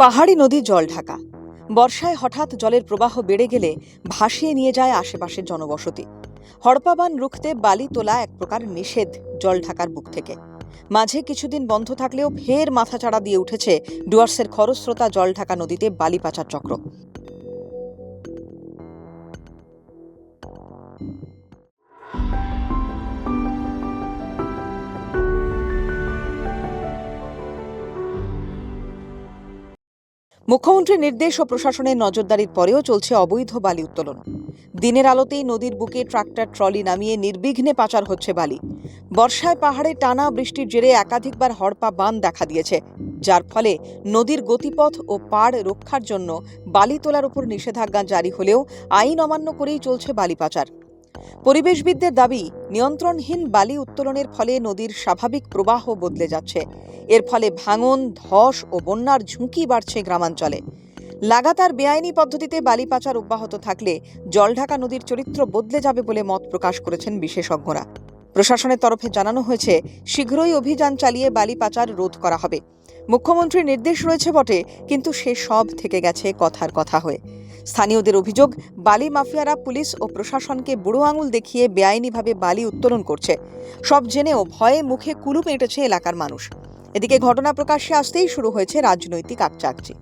পাহাড়ি নদী জল ঢাকা। বর্ষায় হঠাৎ জলের প্রবাহ বেড়ে গেলে ভাসিয়ে নিয়ে যায় আশেপাশের জনবসতি। হড়পাবান রুখতে বালি তোলা এক প্রকার নিষেধ জল ঢাকার বুক থেকে। মাঝে কিছুদিন বন্ধ থাকলেও ফের মাথাচাড়া দিয়ে উঠেছে ডুয়ার্সের খরস্রোতা জল ঢাকা নদীতে বালি পাচার চক্র। মুখ্যমন্ত্রীর নির্দেশ ও প্রশাসনের নজরদারির পরেও চলছে অবৈধ বালি উত্তোলন। দিনের আলোতেই নদীর বুকে ট্রাক্টর, ট্রলি নামিয়ে নির্বিঘ্নে পাচার হচ্ছে বালি। বর্ষায় পাহাড়ে টানা বৃষ্টির জেরে একাধিকবার হড়পা বান দেখা দিয়েছে। যার ফলে নদীর গতিপথ ও পাড় রক্ষার জন্য বালি তোলার উপর নিষেধাজ্ঞা জারি হলেও আইন অমান্য করেই চলছে বালি পাচার। পরিবেশবিদদের দাবি, নিয়ন্ত্রণহীন বালি উত্তোলনের ফলে নদীর স্বাভাবিক প্রবাহ বদলে যাচ্ছে। এর ফলে ভাঙন, ধস ও বন্যার ঝুঁকি বাড়ছে গ্রামাঞ্চলে। লাগাতার বেআইনি পদ্ধতিতে বালি পাচার অব্যাহত থাকলে জলঢাকা নদীর চরিত্র বদলে যাবে বলে মত প্রকাশ করেছেন বিশেষজ্ঞরা। প্রশাসনের তরফে জানানো হয়েছে, শীঘ্রই অভিযান চালিয়ে বালি পাচার রোধ করা হবে। মুখ্যমন্ত্রীর নির্দেশ রয়েছে বটে, কিন্তু সে সব থেকে গেছে কথার কথা হয়ে। স্থানীয়দের অভিযোগ, বালি মাফিয়ারা পুলিশ ও প্রশাসনকে বুড়ো আঙুল দেখিয়ে বেআইনিভাবে বালি উত্তোলন করছে। সব জেনেও ভয়ে মুখে কুলুপ এঁটেছে এলাকার মানুষ। এদিকে ঘটনা প্রকাশ্যে আসতেই শুরু হয়েছে রাজনৈতিক আকচাকচি।